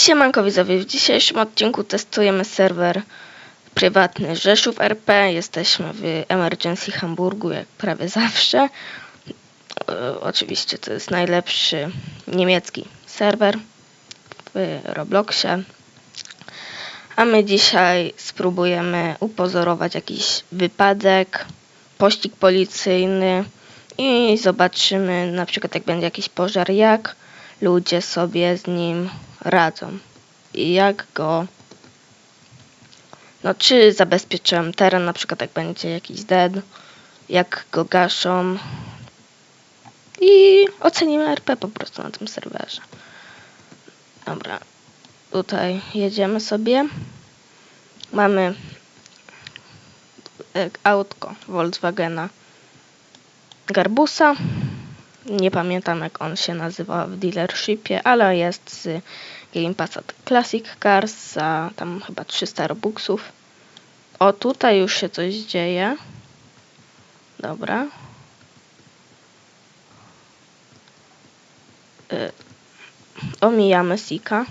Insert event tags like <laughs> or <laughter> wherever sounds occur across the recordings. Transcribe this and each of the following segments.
Siemanko widzowie, w dzisiejszym odcinku testujemy serwer prywatny Rzeszów RP. Jesteśmy w Emergency Hamburgu, jak prawie zawsze. E, oczywiście to jest najlepszy niemiecki serwer w Robloxie. A my dzisiaj spróbujemy upozorować jakiś wypadek, pościg policyjny i zobaczymy na przykład jak będzie jakiś pożar, jak ludzie sobie z nim radzą i jak go no czy zabezpieczyłem teren, na przykład jak będzie jakiś dead, jak go gaszą i ocenimy RP po prostu na tym serwerze. Dobra, tutaj jedziemy sobie. Mamy e, autko Volkswagena Garbusa. Nie pamiętam jak on się nazywa w dealershipie, ale jest z Game Passat Classic Cars za tam chyba 300 robuxów. O, tutaj już się coś dzieje. Dobra. Y, omijamy Sika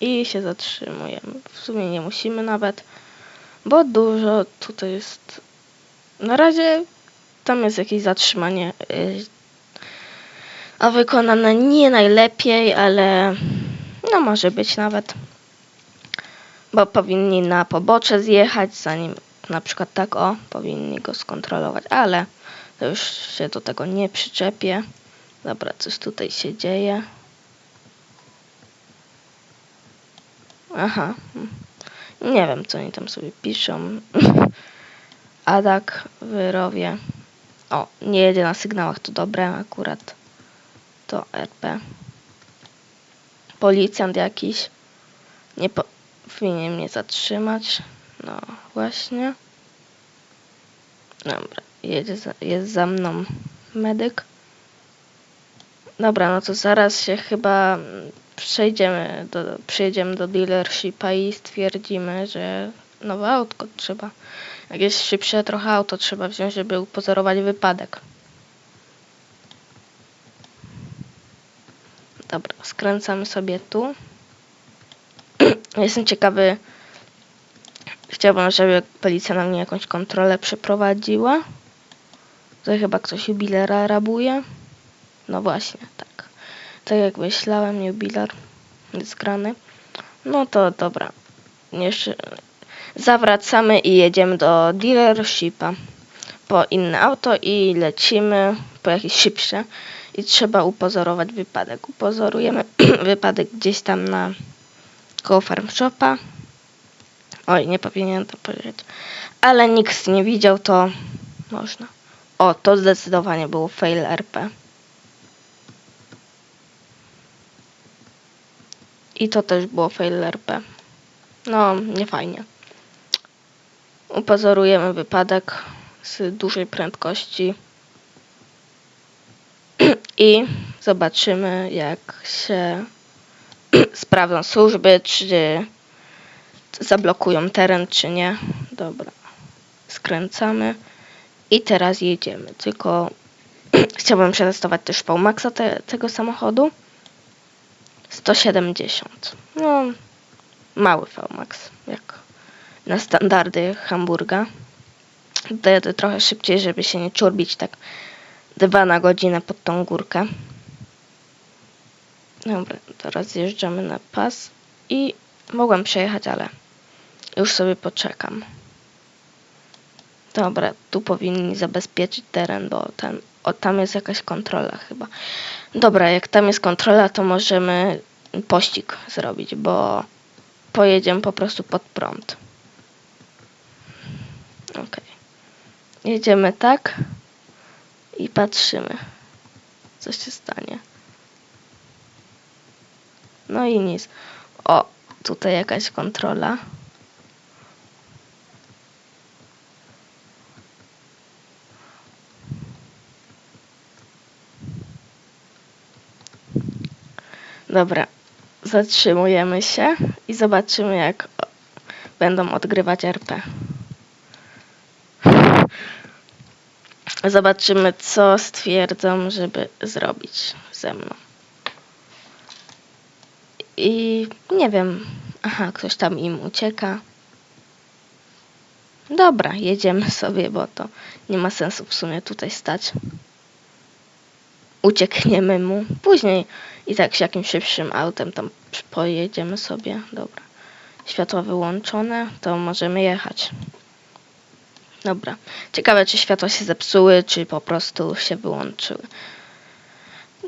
i się zatrzymujemy. W sumie nie musimy nawet, bo dużo tutaj jest. Na razie tam jest jakieś zatrzymanie, y, a wykonane nie najlepiej, ale no może być nawet. Bo powinni na pobocze zjechać, zanim na przykład tak o, powinni go skontrolować, ale to już się do tego nie przyczepię. Dobra, coś tutaj się dzieje. Aha. Nie wiem, co oni tam sobie piszą. <laughs> Adak, wyrowie. O, nie jedzie na sygnałach, to dobre akurat. To RP. Policjant jakiś. Nie powinien mnie zatrzymać. No, właśnie. Dobra, jedzie za, jest za mną medyk. Dobra, no to zaraz się chyba przejdziemy do, przyjedziemy do dealershipa i stwierdzimy, że nowe autko trzeba. Jak jest szybsze trochę auto trzeba wziąć, żeby upozorować wypadek. Dobra, skręcamy sobie tu. <clears throat> Jestem ciekawy. Chciałbym, żeby policja na mnie jakąś kontrolę przeprowadziła. Tutaj chyba ktoś jubilera rabuje. No właśnie, tak. Tak jak myślałem, jubiler jest grany. No to dobra. Jeszcze zawracamy i jedziemy do dealershipa po inne auto i lecimy po jakieś szybsze i trzeba upozorować wypadek. Upozorujemy <clears throat> wypadek gdzieś tam na koło farm shopa. Oj, nie powinienem to powiedzieć. Ale nikt nie widział, to można. O, to zdecydowanie było fail RP. I to też było fail RP. No, nie fajnie. Upozorujemy wypadek z dużej prędkości i zobaczymy, jak się <clears throat> sprawdzą służby, czy zablokują teren, czy nie. Dobra, skręcamy i teraz jedziemy. Tylko <clears throat> chciałbym przetestować też Paumaxa te, tego samochodu. 170. No, mały VMAX, jak na standardy Hamburga. Dojadę trochę szybciej, żeby się nie czurbić tak dwa na godzinę pod tą górkę. Dobra, teraz zjeżdżamy na pas i mogłem przejechać, ale już sobie poczekam. Dobra, tu powinni zabezpieczyć teren, bo ten, o, tam jest jakaś kontrola chyba. Dobra, jak tam jest kontrola, to możemy pościg zrobić, bo pojedziemy po prostu pod prąd. Ok. Jedziemy tak i patrzymy, co się stanie. No i nic. O, tutaj jakaś kontrola. Dobra, zatrzymujemy się i zobaczymy, jak będą odgrywać RP. Zobaczymy, co stwierdzą, żeby zrobić ze mną. I nie wiem. Aha, ktoś tam im ucieka. Dobra, jedziemy sobie, bo to nie ma sensu w sumie tutaj stać. Uciekniemy mu. Później i tak z jakimś szybszym autem tam pojedziemy sobie. Dobra. Światła wyłączone, to możemy jechać. Dobra. Ciekawe, czy światła się zepsuły, czy po prostu się wyłączyły.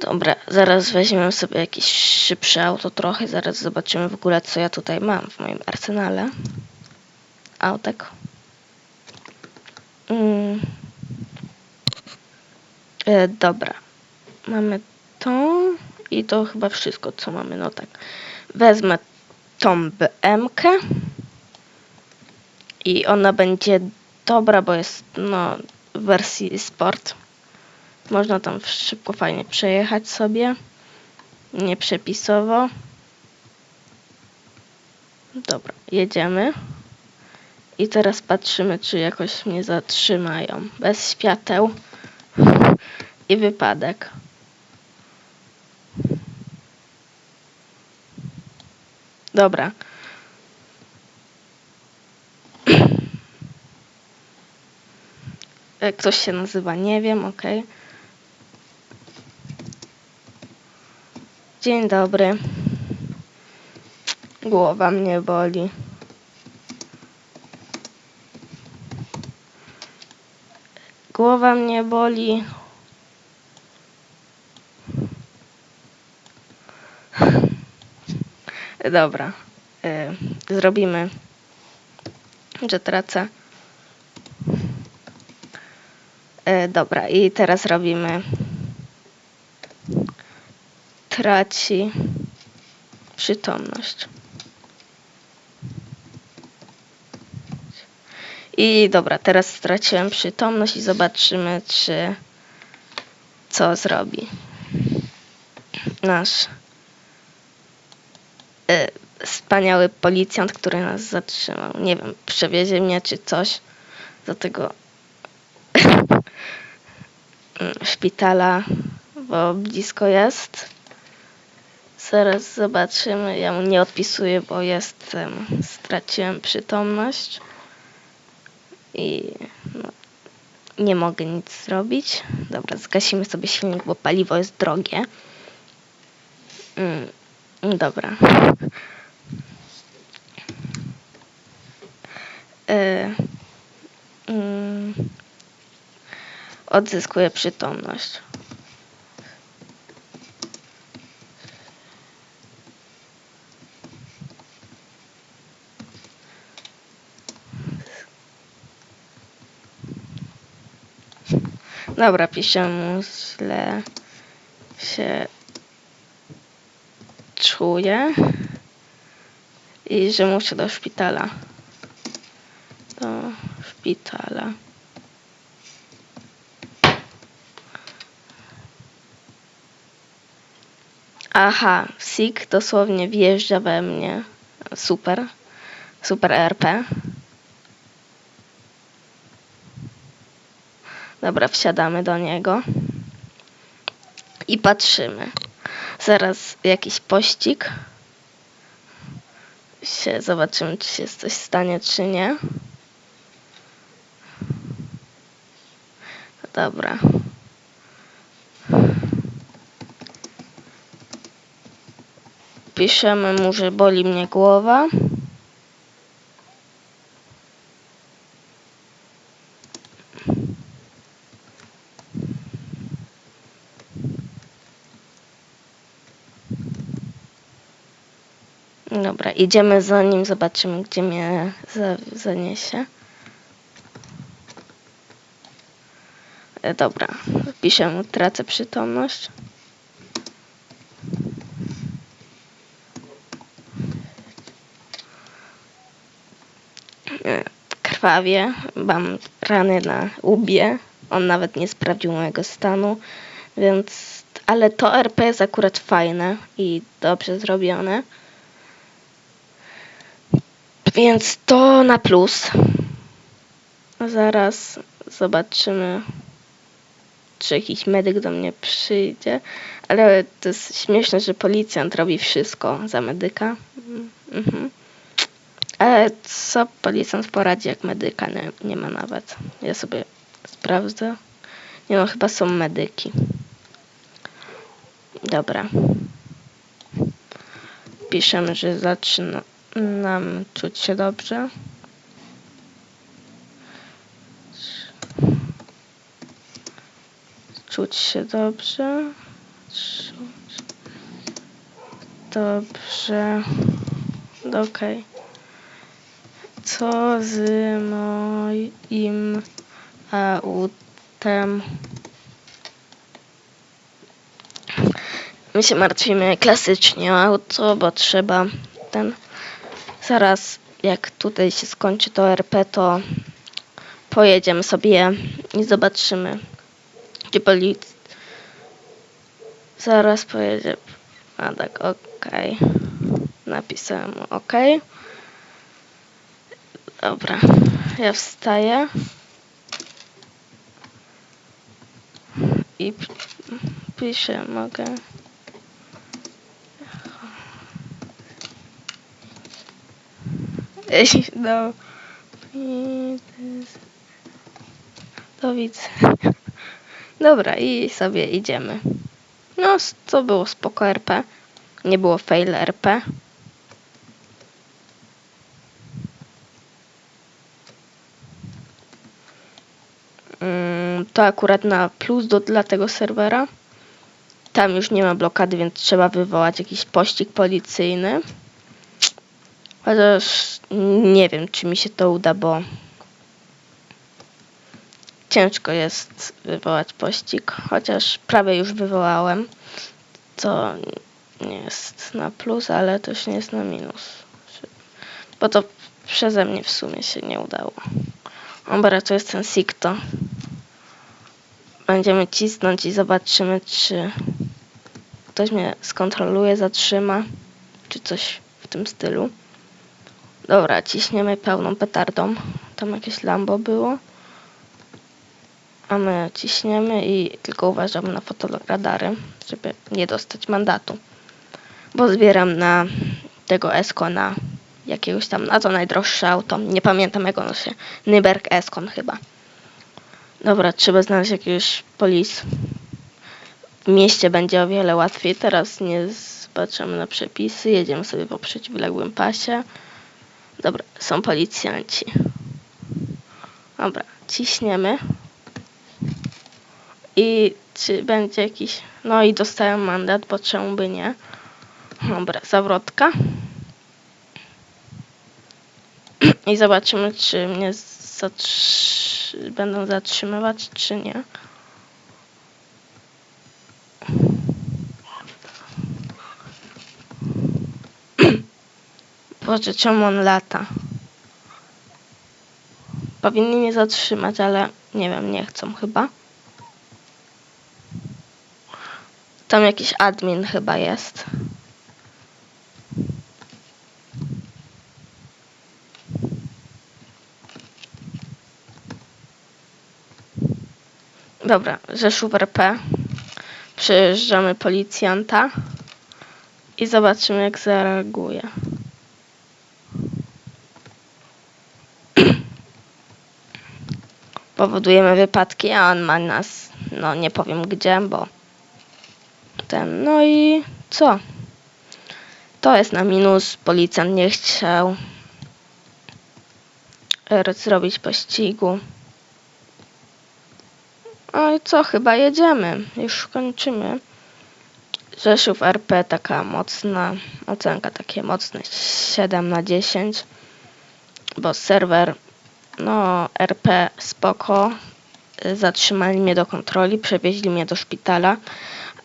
Dobra, zaraz weźmiemy sobie jakieś szybsze auto trochę. Zaraz zobaczymy w ogóle, co ja tutaj mam w moim arsenale. Autek. Mm. E, dobra. Mamy to i to chyba wszystko, co mamy. No tak. Wezmę tą BM-kę i ona będzie dobra, bo jest no, w wersji sport. Można tam szybko, fajnie przejechać sobie. Nie przepisowo. Dobra, jedziemy. I teraz patrzymy, czy jakoś mnie zatrzymają. Bez świateł. I wypadek. Dobra. Jak ktoś się nazywa, nie wiem, okej. Dzień dobry. Głowa mnie boli. Głowa mnie boli. Dobra. Y, zrobimy, że tracę. Y, dobra, i teraz robimy. Traci przytomność. I dobra, teraz straciłem przytomność i zobaczymy, czy co zrobi nasz y, wspaniały policjant, który nas zatrzymał. Nie wiem, przewiezie mnie czy coś do tego mm, szpitala, bo blisko jest. Zaraz zobaczymy. Ja mu nie odpisuję, bo jestem, straciłem przytomność i no, nie mogę nic zrobić. Dobra, zgasimy sobie silnik, bo paliwo jest drogie. Mm, dobra. Y, mm, odzyskuję przytomność. Dobra, piszę mu źle się czuję i że muszę do szpitala. Do szpitala. Aha, Sik dosłownie wjeżdża we mnie. Super. Super RP. Dobra, wsiadamy do niego. I patrzymy. Zaraz jakiś pościg. Się zobaczymy, czy się coś stanie, czy nie. Dobra. Piszemy mu, że boli mnie głowa. Dobra, idziemy za nim, zobaczymy, gdzie mnie za, zaniesie. E, dobra, piszę mu, tracę przytomność. Krwawie, mam rany na łbie. On nawet nie sprawdził mojego stanu, więc... Ale to RP jest akurat fajne i dobrze zrobione. Więc to na plus. Zaraz zobaczymy. czy jakiś medyk do mnie przyjdzie, ale to jest śmieszne, że policjant robi wszystko za medyka. Mhm. Ale co policjant poradzi, jak medyka nie, nie ma nawet? Ja sobie sprawdzę. Nie no, chyba są medyki. Dobra. Piszemy, że zaczynam czuć się dobrze. Czuć się dobrze. Czuć dobrze. Okej. Co z moim autem? My się martwimy klasycznie o auto, bo trzeba ten. Zaraz, jak tutaj się skończy to RP, to pojedziemy sobie i zobaczymy, gdzie policja. Zaraz pojedzie. A tak, okej. Napisałem OK. Dobra, ja wstaję. I piszę, mogę. Ej, No. Do widzenia. Dobra, i sobie idziemy. No, to było spoko RP. Nie było fail RP. To akurat na plus do, dla tego serwera. Tam już nie ma blokady, więc trzeba wywołać jakiś pościg policyjny. Chociaż nie wiem, czy mi się to uda, bo ciężko jest wywołać pościg. Chociaż prawie już wywołałem. To nie jest na plus, ale też nie jest na minus. Bo to przeze mnie w sumie się nie udało. Dobra, to jest ten Sikto. Będziemy cisnąć i zobaczymy, czy ktoś mnie skontroluje, zatrzyma, czy coś w tym stylu. Dobra, ciśniemy pełną petardą. Tam jakieś Lambo było. A my ciśniemy i tylko uważamy na fotoradary, żeby nie dostać mandatu. Bo zbieram na tego Esko na jakiegoś tam, na to najdroższe auto. Nie pamiętam jak ono się. Nyberg Eskon chyba. Dobra, trzeba znaleźć jakiegoś polis. W mieście będzie o wiele łatwiej. Teraz nie zobaczymy na przepisy. Jedziemy sobie po przeciwległym pasie. Dobra, są policjanci. Dobra, ciśniemy. I czy będzie jakiś... No i dostałem mandat, bo czemu by nie? Dobra, zawrotka. <clears throat> I zobaczymy, czy mnie zatrzy... będą zatrzymywać, czy nie. <clears throat> Boże, czemu on lata? Powinni mnie zatrzymać, ale nie wiem, nie chcą chyba. Tam jakiś admin chyba jest. Dobra, Rzeszów RP. Przyjeżdżamy policjanta i zobaczymy jak zareaguje. <clears throat> Powodujemy wypadki, a on ma nas, no nie powiem gdzie, bo ten, no i co? To jest na minus, policjant nie chciał zrobić pościgu. No i co, chyba jedziemy. Już kończymy. Rzeszów RP taka mocna, ocenka takie mocne 7 na 10. Bo serwer, no RP spoko. Zatrzymali mnie do kontroli, przewieźli mnie do szpitala,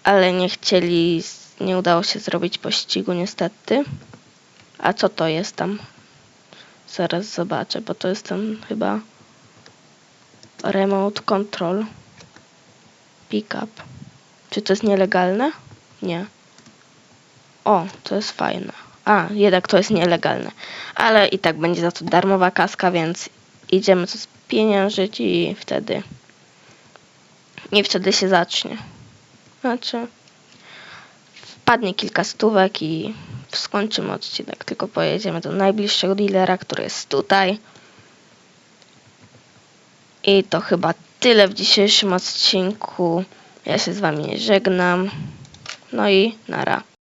ale nie chcieli, nie udało się zrobić pościgu niestety. A co to jest tam? Zaraz zobaczę, bo to jest ten chyba remote control. Pickup. Czy to jest nielegalne? Nie. O, to jest fajne. A, jednak to jest nielegalne. Ale i tak będzie za to darmowa kaska, więc idziemy to spieniężyć i wtedy I wtedy się zacznie. Znaczy, wpadnie kilka stówek i skończymy odcinek. Tylko pojedziemy do najbliższego dealera, który jest tutaj. I to chyba tyle w dzisiejszym odcinku. Ja się z wami żegnam. No i nara.